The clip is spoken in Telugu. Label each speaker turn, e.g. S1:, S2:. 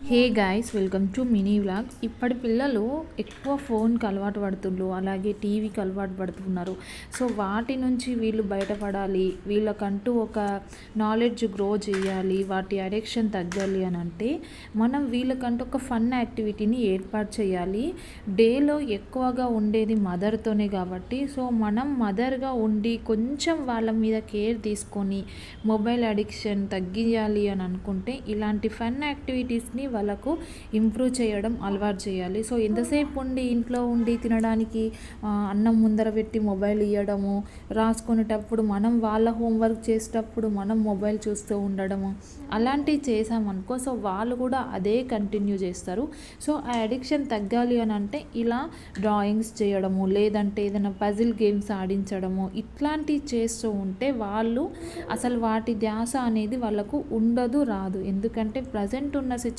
S1: Hey guys welcome to mini vlog. ఇప్పటి పిల్లలు ఎక్కువ ఫోన్కి అలవాటు పడుతుండ్రు అలాగే టీవీకి అలవాటు పడుతున్నారు. సో వాటి నుంచి వీళ్ళు బయటపడాలి వీళ్ళకంటూ ఒక నాలెడ్జ్ గ్రో చేయాలి వాటి అడిక్షన్ తగ్గాలి అని అంటే మనం వీళ్ళకంటూ ఒక ఫన్ యాక్టివిటీని ఏర్పాటు చేయాలి. డేలో ఎక్కువగా ఉండేది మదర్తోనే కాబట్టి సో మనం మదర్గా ఉండి కొంచెం వాళ్ళ మీద కేర్ తీసుకొని మొబైల్ అడిక్షన్ తగ్గియాలి అని అనుకుంటే ఇలాంటి ఫన్ యాక్టివిటీస్ని వాళ్ళకు ఇంప్రూవ్ చేయడం అలవాటు చేయాలి. సో ఎంతసేపు ఉండి ఇంట్లో ఉండి తినడానికి అన్నం ముందర పెట్టి మొబైల్ ఇవ్వడము రాసుకునేటప్పుడు మనం వాళ్ళ హోంవర్క్ చేసేటప్పుడు మనం మొబైల్ చూస్తూ ఉండడము అలాంటివి చేసామనుకో సో వాళ్ళు కూడా అదే కంటిన్యూ చేస్తారు. సో ఆ అడిక్షన్ తగ్గాలి అని అంటే ఇలా డ్రాయింగ్స్ చేయడము లేదంటే ఏదైనా పజిల్ గేమ్స్ ఆడించడము ఇట్లాంటివి చేస్తూ ఉంటే వాళ్ళు అసలు వాటి ధ్యాస అనేది వాళ్ళకు ఉండదు రాదు. ఎందుకంటే ప్రజెంట్ ఉన్న సిచ్యు